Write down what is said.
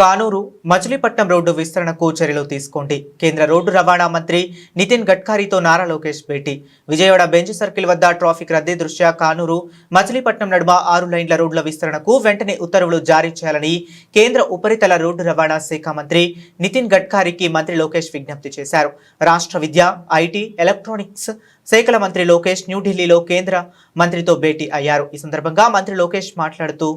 Kanuru Machilipatnam road విస్తరణకు చర్యలు తీసుకోండి. కేంద్ర రోడ్డు రవాణా మంత్రి నితిన్ గడ్కరీతో నారా లోకేష్ భేటీ. విజయవాడ బెంచ్ సర్కిల్ వద్ద ట్రాఫిక్ రద్దీ దృష్ట్యా కానూరు మచిలీపట్నం నడుమ ఆరు లైన్ల రోడ్ల విస్తరణకు వెంటనే ఉత్తర్వులు జారీ చేయాలని కేంద్ర ఉపరితల రోడ్డు రవాణా శాఖ మంత్రి నితిన్ గడ్కరీకి మంత్రి లోకేష్ విజ్ఞప్తి చేశారు. రాష్ట్ర విద్య ఐటీ ఎలక్ట్రానిక్స్ శాఖల మంత్రి లోకేష్ న్యూఢిల్లీలో కేంద్ర మంత్రితో భేటీ అయ్యారు. ఈ సందర్భంగా మంత్రి లోకేష్ మాట్లాడుతూ